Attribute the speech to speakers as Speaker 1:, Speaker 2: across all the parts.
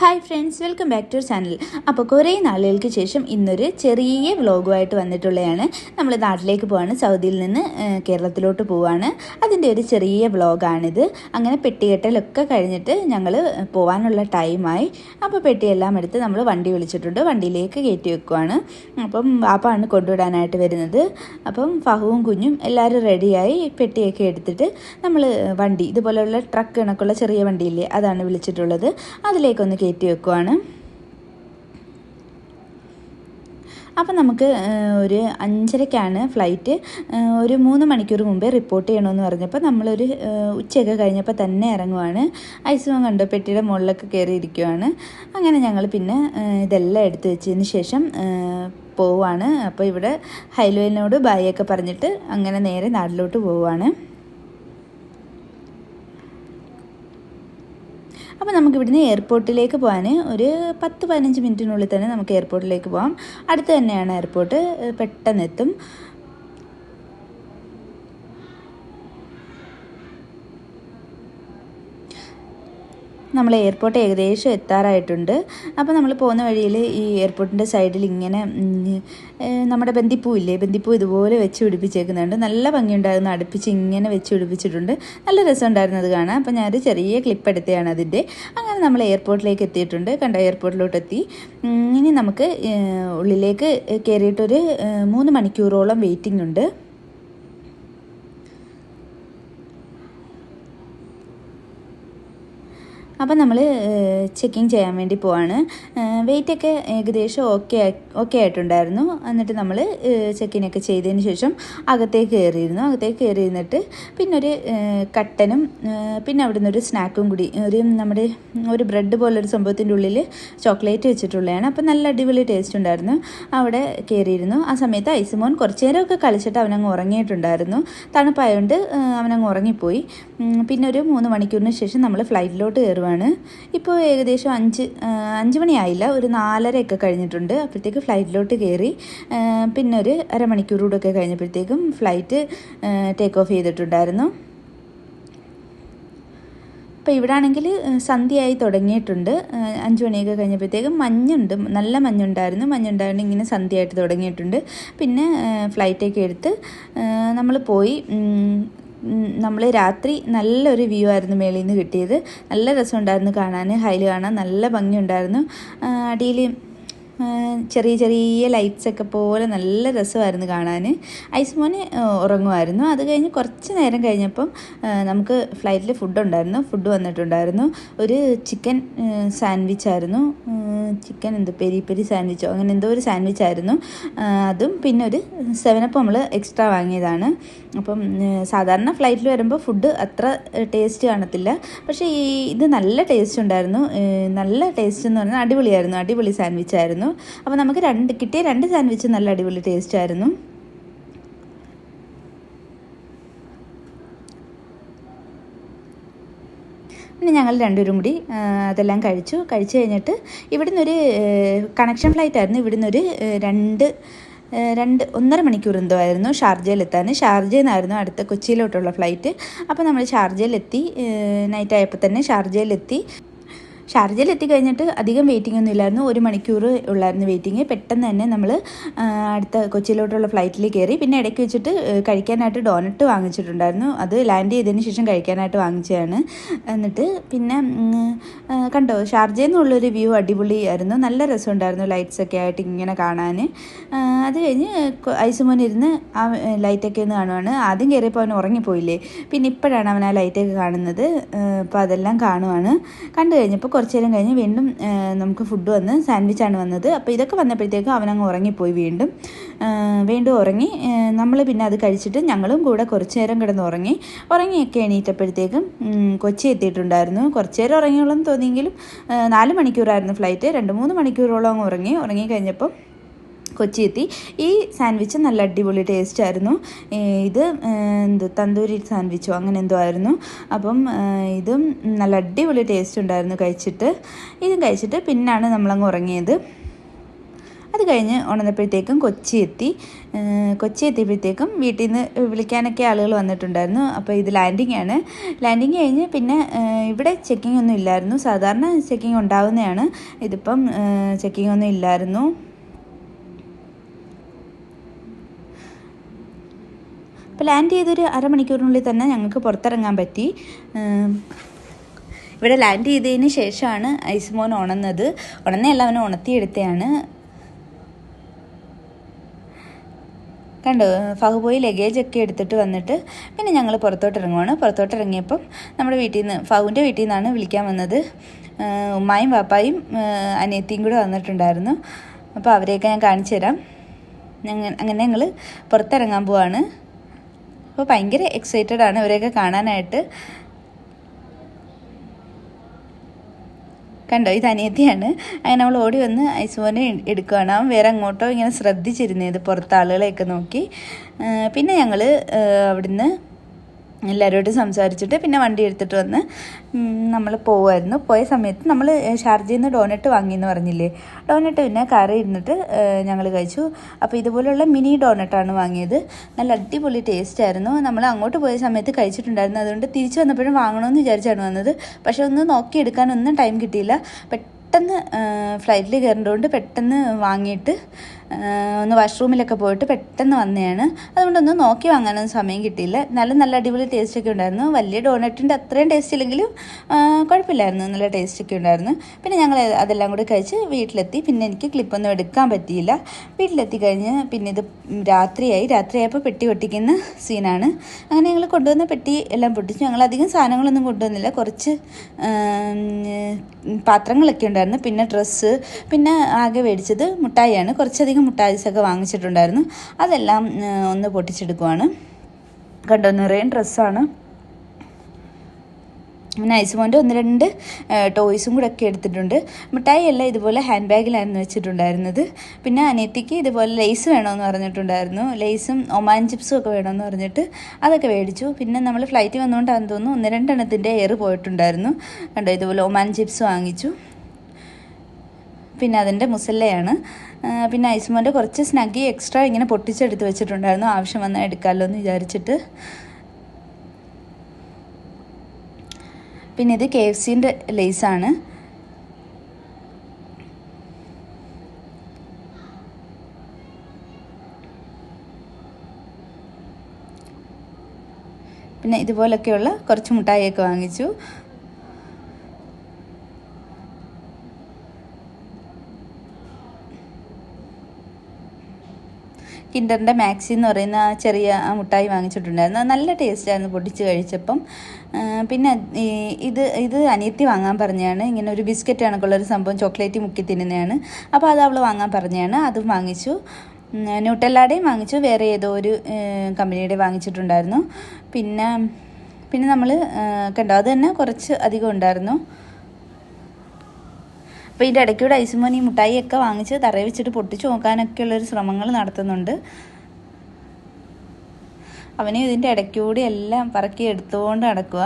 Speaker 1: Hi friends welcome back to channel അപ്പോൾ കുറേ നാളുകൾക്ക് ശേഷം ഇന്നൊരു ചെറിയ വ്ലോഗുമായിട്ട് വന്നിട്ടുള്ളതാണ്. നമ്മൾ നാട്ടിലേക്ക് പോവാണ്. സൗദിയിൽ നിന്ന് കേരളത്തിലോട്ട് പോവാണ്. അതിന്റെ ഒരു ചെറിയ വ്ലോഗാണിത്. അങ്ങനെ പെട്ടികെട്ടലൊക്കെ കഴിഞ്ഞിട്ട് ഞങ്ങൾ പോകാനുള്ള ടൈമായി. അപ്പോൾ പെട്ടിയെല്ലാം എടുത്ത് നമ്മൾ വണ്ടി വിളിച്ചിട്ടുണ്ട്. വണ്ടിയിലേക്ക് കയറ്റി വെക്കുവാണ്. അപ്പം വാപ്പാണ് കൊണ്ടുവിടാനായിട്ട് വരുന്നത്. അപ്പം ഫഹുവും കുഞ്ഞും എല്ലാവരും റെഡിയായി പെട്ടിയൊക്കെ എടുത്തിട്ട് നമ്മൾ വണ്ടി ഇതുപോലെയുള്ള ട്രക്ക് കണക്കുള്ള ചെറിയ വണ്ടിയില്ലേ അതാണ് വിളിച്ചിട്ടുള്ളത്. അതിലേക്കൊന്ന് കയറ്റി വെക്കുവാണ്. അപ്പം നമുക്ക് ഒരു അഞ്ചരക്കാണ് ഫ്ലൈറ്റ് ഒരു മൂന്ന് മണിക്കൂർ മുമ്പേ റിപ്പോർട്ട് ചെയ്യണമെന്ന് പറഞ്ഞപ്പോൾ നമ്മളൊരു ഉച്ചയൊക്കെ കഴിഞ്ഞപ്പോൾ തന്നെ ഇറങ്ങുവാണ്. ഐസുമം കണ്ടോ പെട്ടിയുടെ മുകളിലൊക്കെ കയറിയിരിക്കുവാണ്. അങ്ങനെ ഞങ്ങൾ പിന്നെ ഇതെല്ലാം എടുത്തു വെച്ചതിന് ശേഷം പോവാണ് അപ്പോൾ ഇവിടെ ഹൈലോയിനോട് ബായൊക്കെ പറഞ്ഞിട്ട് അങ്ങനെ നേരെ നാട്ടിലോട്ട് പോവുകയാണ് അപ്പോൾ നമുക്ക് ഇവിടുന്ന് എയർപോർട്ടിലേക്ക് പോകാൻ ഒരു പത്ത് പതിനഞ്ച് മിനിറ്റിനുള്ളിൽ തന്നെ നമുക്ക് എയർപോർട്ടിലേക്ക് പോകാം. അടുത്ത് തന്നെയാണ് എയർപോർട്ട്. പെട്ടെന്ന് എത്തും നമ്മൾ എയർപോർട്ട് ഏകദേശം എത്താറായിട്ടുണ്ട്. അപ്പോൾ നമ്മൾ പോകുന്ന വഴിയിൽ ഈ എയർപോർട്ടിന്റെ സൈഡിൽ ഇങ്ങനെ നമ്മുടെ ബന്ദിപ്പൂ ഇല്ലേ ബന്ദിപ്പൂ ഇതുപോലെ വെച്ച് പിടിപ്പിച്ചേക്കുന്നുണ്ട്. നല്ല ഭംഗിയുണ്ടായിരുന്നു. അടുപ്പിച്ച് ഇങ്ങനെ വെച്ച് പിടിപ്പിച്ചിട്ടുണ്ട്. നല്ല രസം ഉണ്ടായിരുന്നത് കാണാം അപ്പോൾ ഞാനൊരു ചെറിയ ക്ലിപ്പ് എടുത്തതാണ് അതിന്റെ അങ്ങനെ നമ്മൾ എയർപോർട്ടിലേക്ക് എത്തിയിട്ടുണ്ട്. കണ്ട എയർപോർട്ടിലോട്ട് എത്തി ഇനി നമുക്ക് ഉള്ളിലേക്ക് കയറിയിട്ടൊരു മൂന്ന് മണിക്കൂറോളം വെയിറ്റിംഗ് ഉണ്ട്. അപ്പം നമ്മൾ ചെക്കിങ് ചെയ്യാൻ വേണ്ടി പോവാണ്. വെയിറ്റൊക്കെ ഏകദേശം ഓക്കെ ഓക്കെ ആയിട്ടുണ്ടായിരുന്നു. എന്നിട്ട് നമ്മൾ ചെക്കിനൊക്കെ ചെയ്തതിന് ശേഷം അകത്തേക്ക് കയറിയിരുന്നു. അകത്തേക്ക് കയറി ഇരുന്നിട്ട് പിന്നെ ഒരു കട്ടനും പിന്നെ അവിടെ നിന്ന് ഒരു സ്നാക്കും കൂടി ഒരു നമ്മുടെ ഒരു ബ്രെഡ് പോലൊരു സംഭവത്തിന്റെ ഉള്ളിൽ ചോക്ലേറ്റ് വെച്ചിട്ടുള്ളതാണ്. അപ്പം നല്ല അടിപൊളി ടേസ്റ്റ് ഉണ്ടായിരുന്നു. അവിടെ കയറിയിരുന്നു. ആ സമയത്ത് ഐസുമോൻ കുറച്ച് നേരമൊക്കെ കളിച്ചിട്ട് അവനങ്ങ് ഉറങ്ങിയിട്ടുണ്ടായിരുന്നു. തണുപ്പായതുകൊണ്ട് അവനങ്ങ് ഉറങ്ങിപ്പോയി. പിന്നെ ഒരു മൂന്ന് മണിക്കൂറിന് ശേഷം നമ്മൾ ഫ്ലൈറ്റിലോട്ട് കയറുവാണ്. ഇപ്പോൾ ഏകദേശം അഞ്ച് അഞ്ച് മണിയായില്ല. ഒരു നാലരയൊക്കെ കഴിഞ്ഞിട്ടുണ്ട്. അപ്പോഴത്തേക്ക് ഫ്ലൈറ്റിലോട്ട് കയറി പിന്നെ ഒരു അരമണിക്കൂർ കഴിഞ്ഞപ്പോഴത്തേക്കും ഫ്ലൈറ്റ് ടേക്ക് ഓഫ് ചെയ്തിട്ടുണ്ടായിരുന്നു. അപ്പോൾ ഇവിടെ ആണെങ്കിൽ സന്ധ്യയായി തുടങ്ങിയിട്ടുണ്ട്. അഞ്ച് മണിയൊക്കെ കഴിഞ്ഞപ്പോഴത്തേക്കും മഞ്ഞുണ്ട്. നല്ല മഞ്ഞുണ്ടായിരുന്നു. മഞ്ഞുണ്ടായിരുന്നു ഇങ്ങനെ സന്ധ്യയായിട്ട് തുടങ്ങിയിട്ടുണ്ട്. പിന്നെ ഫ്ലൈറ്റൊക്കെ എടുത്ത് നമ്മൾ പോയി നമ്മൾ രാത്രി നല്ലൊരു വ്യൂ ആയിരുന്നു മേളിൽ നിന്ന് കിട്ടിയത്. നല്ല രസമുണ്ടായിരുന്നു കാണാൻ ഹൈൽ കാണാൻ നല്ല ഭംഗിയുണ്ടായിരുന്നു. അടിയിൽ ചെറിയ ചെറിയ ലൈറ്റ്സ് ഒക്കെ പോലെ നല്ല രസമായിരുന്നു കാണാൻ ഐസ്മോന് ഉറങ്ങുമായിരുന്നു. അത് കഴിഞ്ഞ് കുറച്ച് നേരം കഴിഞ്ഞപ്പം നമുക്ക് ഫ്ലൈറ്റിൽ ഫുഡ് ഉണ്ടായിരുന്നു. ഫുഡ് വന്നിട്ടുണ്ടായിരുന്നു. ഒരു ചിക്കൻ സാൻഡ്വിച്ച് ആയിരുന്നു. ചിക്കൻ എന്തോ പെരി പെരി സാൻഡ്വിച്ചോ അങ്ങനെ എന്തോ ഒരു സാൻഡ്വിച്ച് ആയിരുന്നു. അതും പിന്നെ ഒരു സെവനപ്പ് നമ്മൾ എക്സ്ട്രാ വാങ്ങിയതാണ്. അപ്പം സാധാരണ ഫ്ലൈറ്റിൽ വരുമ്പോൾ ഫുഡ് അത്ര ടേസ്റ്റ് കാണത്തില്ല. പക്ഷേ ഈ ഇത് നല്ല ടേസ്റ്റ് ഉണ്ടായിരുന്നു. നല്ല ടേസ്റ്റ് എന്ന് പറഞ്ഞാൽ അടിപൊളിയായിരുന്നു. അടിപൊളി സാൻഡ്വിച്ച് ആയിരുന്നു. അപ്പോൾ നമുക്ക് രണ്ട് കിട്ടിയ രണ്ട് സാൻഡ്വിച്ച് നല്ല അടിപൊളി ടേസ്റ്റ് ആയിരുന്നു. പിന്നെ ഞങ്ങൾ രണ്ടുപേരും കൂടി അതെല്ലാം കഴിച്ചു. കഴിച്ചു കഴിഞ്ഞിട്ട് ഇവിടുന്ന് ഒരു കണക്ഷൻ ഫ്ലൈറ്റ് ആയിരുന്നു. ഇവിടുന്ന് ഒരു രണ്ട് രണ്ട് ഒന്നര മണിക്കൂർ എന്തോ ആയിരുന്നു ഷാർജയിലെത്താൻ ഷാർജയിൽ നിന്നായിരുന്നു അടുത്ത കൊച്ചിയിലോട്ടുള്ള ഫ്ലൈറ്റ് അപ്പോൾ നമ്മൾ ഷാർജയിലെത്തി നൈറ്റ് ആയപ്പോൾ തന്നെ ഷാർജയിലെത്തി. ഷാർജയിൽ എത്തിക്കഴിഞ്ഞിട്ട് അധികം വെയിറ്റിംഗ് ഒന്നും ഇല്ലായിരുന്നു. ഒരു മണിക്കൂർ ഉള്ളായിരുന്നു വെയിറ്റിംഗ് പെട്ടെന്ന് തന്നെ നമ്മൾ അടുത്ത കൊച്ചിയിലോട്ടുള്ള ഫ്ലൈറ്റിൽ കയറി പിന്നെ ഇടയ്ക്ക് വെച്ചിട്ട് കഴിക്കാനായിട്ട് ഡോനറ്റ് വാങ്ങിച്ചിട്ടുണ്ടായിരുന്നു. അത് ലാൻഡ് ചെയ്തതിന് ശേഷം കഴിക്കാനായിട്ട് വാങ്ങിച്ചതാണ്. എന്നിട്ട് പിന്നെ കണ്ടോ ഷാർജയിൽ നിന്നുള്ളൊരു വ്യൂ അടിപൊളി ആയിരുന്നു നല്ല രസമുണ്ടായിരുന്നു ലൈറ്റ്സ് ഒക്കെ ആയിട്ട് ഇങ്ങനെ കാണാൻ അത് കഴിഞ്ഞ് ഐസുമോൻ ഇരുന്ന് ആ ലൈറ്റൊക്കെ ഒന്ന് കാണുവാണ്. ആദ്യം കയറിയപ്പോൾ അവൻ ഉറങ്ങിപ്പോയില്ലേ? പിന്നെ ഇപ്പോഴാണ് അവൻ ആ ലൈറ്റൊക്കെ കാണുന്നത്. അപ്പോൾ അതെല്ലാം കാണുവാണ്. കണ്ടു കഴിഞ്ഞപ്പോൾ കുറച്ച് നേരം കഴിഞ്ഞ് വീണ്ടും നമുക്ക് ഫുഡ് വന്ന് സാൻഡ്വിച്ചാണ് വന്നത്. അപ്പോൾ ഇതൊക്കെ വന്നപ്പോഴത്തേക്കും അവനങ്ങ് ഉറങ്ങിപ്പോയി വീണ്ടും. വീണ്ടും ഉറങ്ങി. നമ്മൾ പിന്നെ അത് കഴിച്ചിട്ട് ഞങ്ങളും കൂടെ കുറച്ച് നേരം കിടന്ന് ഉറങ്ങി. ഉറങ്ങിയൊക്കെ എണീറ്റപ്പോഴത്തേക്കും കൊച്ചി എത്തിയിട്ടുണ്ടായിരുന്നു. കുറച്ച് നേരം ഉറങ്ങിയോളം തോന്നിയെങ്കിലും നാല് മണിക്കൂറായിരുന്നു ഫ്ലൈറ്റ് രണ്ട് മൂന്ന് മണിക്കൂറോളം അങ്ങ് ഉറങ്ങി. ഉറങ്ങി കഴിഞ്ഞപ്പോൾ കൊച്ചി എത്തി ഈ സാൻഡ്വിച്ച് നല്ല അടിപൊളി ടേസ്റ്റ് ആയിരുന്നു. ഇത് എന്ത് തന്തൂരി സാൻഡ്വിച്ചോ അങ്ങനെ എന്തോ ആയിരുന്നു. അപ്പം ഇതും നല്ല അടിപൊളി ടേസ്റ്റ് ഉണ്ടായിരുന്നു കഴിച്ചിട്ട്. ഇതും കഴിച്ചിട്ട് പിന്നാണ് നമ്മളങ്ങ് ഉറങ്ങിയത്. അത് കഴിഞ്ഞ് ഉണർന്നപ്പോഴത്തേക്കും കൊച്ചി എത്തി. കൊച്ചി എത്തിയപ്പോഴത്തേക്കും വീട്ടിൽ നിന്ന് വിളിക്കാനൊക്കെ ആളുകൾ വന്നിട്ടുണ്ടായിരുന്നു. അപ്പോൾ ഇത് ലാൻഡിംഗ് ആണ്. ലാൻഡിങ് കഴിഞ്ഞ് പിന്നെ ഇവിടെ ചെക്കിംഗ് ഒന്നും ഇല്ലായിരുന്നു. സാധാരണ ചെക്കിംഗ് ഉണ്ടാവുന്നതാണ്. ഇതിപ്പം ചെക്കിംഗ് ഒന്നും ഇല്ലായിരുന്നു. അപ്പോൾ ലാൻഡ് ചെയ്തൊരു അരമണിക്കൂറിനുള്ളിൽ തന്നെ ഞങ്ങൾക്ക് പുറത്തിറങ്ങാൻ പറ്റി. ഇവിടെ ലാൻഡ് ചെയ്തതിന് ശേഷമാണ് ഐസ്മോൻ ഉണന്നത് ഉണർന്നല്ല അവനെ ഉണർത്തിയെടുത്തതാണ് കണ്ടോ ഫഹു പോയി ലഗേജ് ഒക്കെ എടുത്തിട്ട് വന്നിട്ട് പിന്നെ ഞങ്ങൾ പുറത്തോട്ട് ഇറങ്ങുവാണ്. പുറത്തോട്ട് ഇറങ്ങിയപ്പം നമ്മുടെ വീട്ടിൽ നിന്ന് ഫഹുവിന്റെ വീട്ടിൽ നിന്നാണ് വിളിക്കാൻ വന്നത്. ഉമ്മായും പാപ്പായും അനിയത്തിയും കൂടെ വന്നിട്ടുണ്ടായിരുന്നു. അപ്പോൾ അവരെയൊക്കെ ഞാൻ കാണിച്ചു തരാം. ഞങ്ങൾ അങ്ങനെ ഞങ്ങൾ പുറത്തിറങ്ങാൻ പോവാണ്. അപ്പോൾ ഭയങ്കര എക്സൈറ്റഡ് ആണ് ഇവരെയൊക്കെ കാണാനായിട്ട്. കണ്ടോ? ഇത് അനിയത്തിയാണ്. അങ്ങനെ അവൾ ഓടി വന്ന് ഐസുമോനെ എടുക്കുകയാണ് അവൻ വേറെ അങ്ങോട്ടോ ഇങ്ങനെ ശ്രദ്ധിച്ചിരുന്നത് പുറത്ത് ആളുകളെയൊക്കെ നോക്കി. പിന്നെ ഞങ്ങൾ അവിടുന്ന് എല്ലാവരോടും സംസാരിച്ചിട്ട് പിന്നെ വണ്ടി എടുത്തിട്ട് വന്ന് നമ്മൾ പോവായിരുന്നു. പോയ സമയത്ത് നമ്മൾ ഷാർജയിൽ നിന്ന് ഡോനറ്റ് വാങ്ങിയെന്ന് പറഞ്ഞില്ലേ? ഡോനറ്റ് പിന്നെ കറി ഇരുന്നിട്ട് ഞങ്ങൾ കഴിച്ചു. അപ്പോൾ ഇതുപോലുള്ള മിനി ഡോനറ്റാണ് വാങ്ങിയത്. നല്ല അടിപൊളി ടേസ്റ്റ് ആയിരുന്നു. നമ്മൾ അങ്ങോട്ട് പോയ സമയത്ത് കഴിച്ചിട്ടുണ്ടായിരുന്നു. അതുകൊണ്ട് തിരിച്ചു വന്നപ്പോഴും വാങ്ങണമെന്ന് വിചാരിച്ചാണ് വന്നത്. പക്ഷേ ഒന്ന് നോക്കിയെടുക്കാനൊന്നും ടൈം കിട്ടിയില്ല. പെട്ടെന്ന് ഫ്ലൈറ്റിൽ കയറേണ്ടതുകൊണ്ട് പെട്ടെന്ന് വാങ്ങിയിട്ട് ഒന്ന് വാഷ്റൂമിലൊക്കെ പോയിട്ട് പെട്ടെന്ന് വന്നതാണ് അതുകൊണ്ടൊന്നും നോക്കി വാങ്ങാനൊന്നും സമയം കിട്ടിയില്ല. നല്ല നല്ല അടിപൊളി ടേസ്റ്റൊക്കെ ഉണ്ടായിരുന്നു. വലിയ ഡോണറ്റിന്റെ അത്രയും ടേസ്റ്റ് ഇല്ലെങ്കിലും കുഴപ്പമില്ലായിരുന്നു. നല്ല ടേസ്റ്റൊക്കെ ഉണ്ടായിരുന്നു. പിന്നെ ഞങ്ങൾ അതെല്ലാം കൂടി കഴിച്ച് വീട്ടിലെത്തി. പിന്നെ എനിക്ക് ക്ലിപ്പൊന്നും എടുക്കാൻ പറ്റിയില്ല. വീട്ടിലെത്തി കഴിഞ്ഞ് പിന്നെ ഇത് രാത്രിയായി. രാത്രിയായപ്പോൾ പെട്ടി പൊട്ടിക്കുന്ന സീനാണ് അങ്ങനെ ഞങ്ങൾ കൊണ്ടുവന്ന പെട്ടി എല്ലാം പൊട്ടിച്ചു. ഞങ്ങൾ അധികം സാധനങ്ങളൊന്നും കൊണ്ടുവന്നില്ല. കുറച്ച് പാത്രങ്ങളൊക്കെ ഉണ്ടായിരുന്നു. പിന്നെ ഡ്രസ്സ്. പിന്നെ ആകെ മേടിച്ചത് മുട്ടായിയാണ്. കുറച്ചധികം മുട്ടായിസൊക്കെ വാങ്ങിച്ചിട്ടുണ്ടായിരുന്നു. അതെല്ലാം ഒന്ന് പൊട്ടിച്ചെടുക്കുവാണ്. കണ്ടോ നിറയെ ഡ്രസ്സാണ്. പിന്നെ ഐസ് ഐസുമോന്റെ ഒന്ന് രണ്ട് ടോയ്സും കൂടെ ഒക്കെ എടുത്തിട്ടുണ്ട്. മിഠായി എല്ലാം ഇതുപോലെ ഹാൻഡ് ബാഗിലായിരുന്നു വെച്ചിട്ടുണ്ടായിരുന്നത്. പിന്നെ അനിയത്തിക്ക് ഇതുപോലെ ലേസ് വേണമെന്ന് പറഞ്ഞിട്ടുണ്ടായിരുന്നു. ലേസും ഒമാൻ ചിപ്സും ഒക്കെ വേണമെന്ന് പറഞ്ഞിട്ട് അതൊക്കെ മേടിച്ചു. പിന്നെ നമ്മൾ ഫ്ലൈറ്റ് വന്നുകൊണ്ടാണെന്ന് തോന്നുന്നു ഒന്ന് രണ്ടെണ്ണത്തിന്റെ എയർ പോയിട്ടുണ്ടായിരുന്നു. കണ്ടോ ഇതുപോലെ ഒമാൻ ചിപ്സ് വാങ്ങിച്ചു. പിന്നെ അതിന്റെ മുസല്ലയാണ്. പിന്നെ ഐസ്മോന്റെ കുറച്ച് സ്നഗ്ഗി എക്സ്ട്രാ ഇങ്ങനെ പൊട്ടിച്ചെടുത്ത് വെച്ചിട്ടുണ്ടായിരുന്നു. ആവശ്യം വന്നാൽ എടുക്കാമല്ലോ എന്ന് വിചാരിച്ചിട്ട്. പിന്നെ ഇത് കെ എഫ് സിന്റെ ലേസാണ്. പിന്നെ ഇതുപോലൊക്കെയുള്ള കുറച്ച് മുട്ടായിയൊക്കെ വാങ്ങിച്ചു. കിൻഡറിന്റെ മാക്സി എന്ന് പറയുന്ന ആ ചെറിയ മുട്ടായി വാങ്ങിച്ചിട്ടുണ്ടായിരുന്നു. നല്ല ടേസ്റ്റായിരുന്നു പൊട്ടിച്ച് കഴിച്ചപ്പം. പിന്നെ ഇത് ഇത് അനിയത്തി വാങ്ങാൻ പറഞ്ഞാണ്. ഇങ്ങനെ ഒരു ബിസ്ക്കറ്റ് കണക്കുള്ളൊരു സംഭവം ചോക്ലേറ്റ് മുക്കി തിന്നുന്നതാണ്. അപ്പോൾ അത് അവൾ വാങ്ങാൻ പറഞ്ഞാണ്. അതും വാങ്ങിച്ചു. ന്യൂട്ടെല്ലാടെയും വാങ്ങിച്ചു. വേറെ ഏതോ ഒരു കമ്പനിയുടെ വാങ്ങിച്ചിട്ടുണ്ടായിരുന്നു. പിന്നെ പിന്നെ നമ്മൾ കണ്ടോ? അത് തന്നെ കുറച്ച് അധികം ഉണ്ടായിരുന്നു. അപ്പോൾ ഇതിന്റെ ഇടയ്ക്കൂടെ ഐസുമോൻ മുട്ടായിയൊക്കെ വാങ്ങിച്ച് തറയിൽ വെച്ചിട്ട് പൊട്ടിച്ച് നോക്കാനൊക്കെയുള്ളൊരു ശ്രമങ്ങൾ നടത്തുന്നുണ്ട്. അവന് ഇതിന്റെ ഇടയ്ക്കൂടി എല്ലാം പറക്കി എടുത്തുകൊണ്ട് നടക്കുക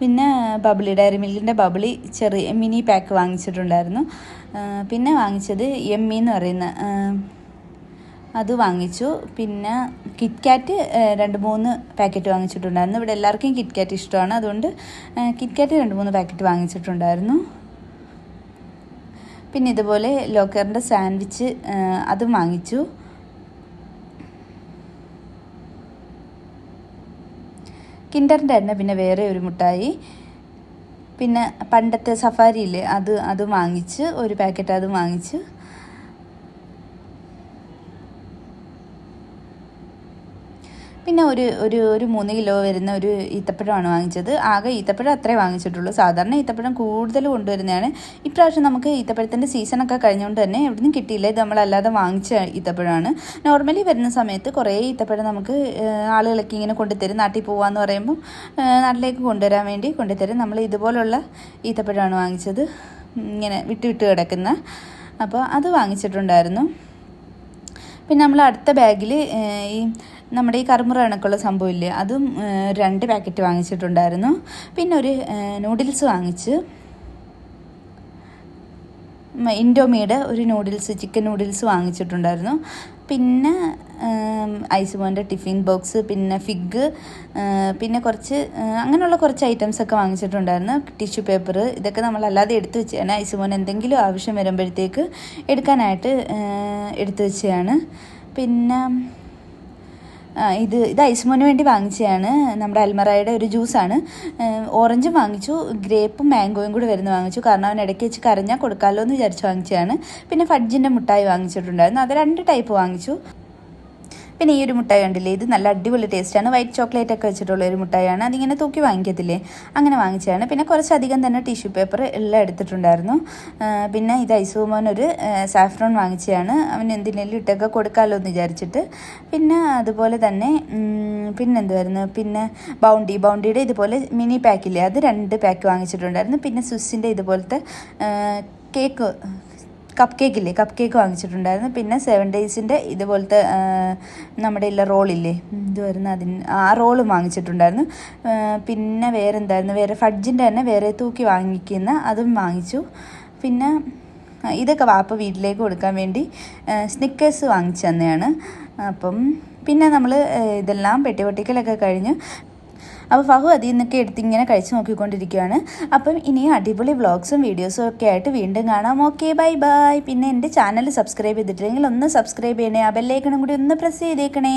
Speaker 1: പിന്നെ ബബിളി ഡയറി മിൽക്കിന്റെ ബബിളി ചെറിയ മിനി പാക്ക് വാങ്ങിച്ചിട്ടുണ്ടായിരുന്നു. പിന്നെ വാങ്ങിച്ചത് എമ്മി എന്ന് പറയുന്ന അത് വാങ്ങിച്ചു. പിന്നെ കിറ്റ്കാറ്റ് രണ്ട് മൂന്ന് പാക്കറ്റ് വാങ്ങിച്ചിട്ടുണ്ടായിരുന്നു. ഇവിടെ എല്ലാവർക്കും കിറ്റ്കാറ്റ് ഇഷ്ടമാണ്. അതുകൊണ്ട് കിറ്റ് കിറ്റ്കാറ്റ് രണ്ട് മൂന്ന് പാക്കറ്റ് വാങ്ങിച്ചിട്ടുണ്ടായിരുന്നു. പിന്നെ ഇതുപോലെ ലോക്കറിന്റെ സാൻഡ്വിച്ച് അതും വാങ്ങിച്ചു. കിൻഡറിന്റെ തന്നെ പിന്നെ വേറെ ഒരു മുട്ടായി. പിന്നെ പണ്ടത്തെ സഫാരി ഇല്ലേ അത് അത് വാങ്ങിച്ച് ഒരു പാക്കറ്റ് അത് വാങ്ങിച്ച്. പിന്നെ ഒരു ഒരു ഒരു മൂന്ന് കിലോ വരുന്ന ഒരു ഈത്തപ്പഴമാണ് വാങ്ങിച്ചത്. ആകെ ഈത്തപ്പഴം അത്രേ വാങ്ങിച്ചിട്ടുള്ളൂ. സാധാരണ ഈത്തപ്പഴം കൂടുതൽ കൊണ്ടുവരുന്നതാണ്. ഇപ്രാവശ്യം നമുക്ക് ഈത്തപ്പഴത്തിന്റെ സീസണൊക്കെ കഴിഞ്ഞുകൊണ്ട് തന്നെ എവിടുന്നും കിട്ടിയില്ല. ഇത് നമ്മളല്ലാതെ വാങ്ങിച്ച ഈത്തപ്പഴമാണ്. നോർമലി വരുന്ന സമയത്ത് കുറേ ഈത്തപ്പഴം നമുക്ക് ആളുകളൊക്കെ ഇങ്ങനെ കൊണ്ടുതരും. നാട്ടിൽ പോകാമെന്ന് പറയുമ്പം ഏഹ്, നാട്ടിലേക്ക് കൊണ്ടുവരാൻ വേണ്ടി കൊണ്ടുതരും. നമ്മൾ ഇതുപോലുള്ള ഈത്തപ്പഴമാണ് വാങ്ങിച്ചത്. ഇങ്ങനെ വിട്ട് വിട്ട് കിടക്കുന്ന. അപ്പോൾ അത് വാങ്ങിച്ചിട്ടുണ്ടായിരുന്നു. പിന്നെ നമ്മൾ അടുത്ത ബാഗിൽ ഈ നമ്മുടെ ഈ കറുമുറ കണക്കുള്ള സംഭവമില്ലേ? അതും രണ്ട് പാക്കറ്റ് വാങ്ങിച്ചിട്ടുണ്ടായിരുന്നു. പിന്നെ ഒരു നൂഡിൽസ് വാങ്ങിച്ച്. ഇൻഡോമിയുടെ ഒരു നൂഡിൽസ് ചിക്കൻ നൂഡിൽസ് വാങ്ങിച്ചിട്ടുണ്ടായിരുന്നു. പിന്നെ ഐസുമോന്റെ ടിഫിൻ ബോക്സ് പിന്നെ ഫിഗ് പിന്നെ കുറച്ച് അങ്ങനെയുള്ള കുറച്ച് ഐറ്റംസ് ഒക്കെ വാങ്ങിച്ചിട്ടുണ്ടായിരുന്നു. ടിഷ്യൂ പേപ്പർ ഇതൊക്കെ നമ്മൾ അല്ലാതെ എടുത്തു വെച്ചാണ് ഐസുമോൻ എന്തെങ്കിലും ആവശ്യം വരുമ്പോഴത്തേക്ക് എടുക്കാനായിട്ട് എടുത്തു വെച്ചതാണ്. പിന്നെ ഇത് ഇത് ഐസ്മോന് വേണ്ടി വാങ്ങിച്ചതാണ് നമ്മുടെ അൽമറായുടെ ഒരു ജ്യൂസാണ്. ഓറഞ്ചും വാങ്ങിച്ചു ഗ്രേപ്പും മാംഗോയും കൂടി വരുന്ന വാങ്ങിച്ചു. കാരണം അവൻ ഇടയ്ക്ക് വെച്ച് കരഞ്ഞാൽ കൊടുക്കാമല്ലോ എന്ന് വിചാരിച്ച് വാങ്ങിച്ചതാണ്. പിന്നെ ഫഡ്ജിന്റെ മുട്ടായി വാങ്ങിച്ചിട്ടുണ്ടായിരുന്നു. അത് രണ്ട് ടൈപ്പ് വാങ്ങിച്ചു. പിന്നെ ഈ ഒരു മുട്ടായി കണ്ടില്ലേ? ഇത് നല്ല അടിപൊളി ടേസ്റ്റാണ് വൈറ്റ് ചോക്ലേറ്റ് ഒക്കെ വെച്ചിട്ടുള്ള ഒരു മുട്ടായാണ് അതിങ്ങനെ തൂക്കി വാങ്ങിക്കത്തില്ലേ? അങ്ങനെ വാങ്ങിച്ചതാണ്. പിന്നെ കുറച്ചധികം തന്നെ ടിഷ്യൂ പേപ്പർ എല്ലാം എടുത്തിട്ടുണ്ടായിരുന്നു. പിന്നെ ഇത് ഐസുമോൻ ഒരു സാഫ്രോൺ വാങ്ങിച്ചതാണ്. അവൻ എന്തിനേലും ഇട്ടൊക്കെ കൊടുക്കാമല്ലോ എന്ന് വിചാരിച്ചിട്ട്. പിന്നെ അതുപോലെ തന്നെ പിന്നെന്തുവായിരുന്നു? പിന്നെ ബൗണ്ടി ബൗണ്ടിയുടെ ഇതുപോലെ മിനി പാക്കില്ലേ അത് രണ്ട് പാക്ക് വാങ്ങിച്ചിട്ടുണ്ടായിരുന്നു. പിന്നെ സ്വിസ്സിന്റെ ഇതുപോലത്തെ കേക്ക് കപ്പ് കേക്ക് ഇല്ലേ? കപ്പ് കേക്ക് വാങ്ങിച്ചിട്ടുണ്ടായിരുന്നു. പിന്നെ സെവൻ ഡേയ്സിന്റെ ഇതുപോലത്തെ നമ്മുടെ ഇല്ല റോളില്ലേ? ഇത് വരുന്ന അതിന് ആ റോളും വാങ്ങിച്ചിട്ടുണ്ടായിരുന്നു. പിന്നെ വേറെ എന്തായിരുന്നു വേറെ ഫഡ്ജിന്റെ തന്നെ വേറെ തൂക്കി വാങ്ങിക്കുന്ന അതും വാങ്ങിച്ചു. പിന്നെ ഇതൊക്കെ വാപ്പ വീട്ടിലേക്ക് കൊടുക്കാൻ വേണ്ടി സ്നിക്കേഴ്സ് വാങ്ങിച്ചു തന്നെയാണ്. അപ്പം പിന്നെ നമ്മൾ ഇതെല്ലാം പെട്ടി പൊട്ടിക്കലൊക്കെ കഴിഞ്ഞ് അപ്പോൾ ഫഹു അതിൽ നിന്നൊക്കെ എടുത്ത് ഇങ്ങനെ കഴിച്ച് നോക്കിക്കൊണ്ടിരിക്കുകയാണ് അപ്പം ഇനി അടിപൊളി വ്ളോഗ്സും വീഡിയോസും ഒക്കെ ആയിട്ട് വീണ്ടും കാണാം. ഓക്കെ ബൈ ബൈ പിന്നെ എന്റെ ചാനൽ സബ്സ്ക്രൈബ് ചെയ്തിട്ടില്ലെങ്കിൽ ഒന്ന് സബ്സ്ക്രൈബ് ചെയ്യണേ. ആ ബെല്ലേക്കണം കൂടി ഒന്ന് പ്രസ് ചെയ്തേക്കണേ.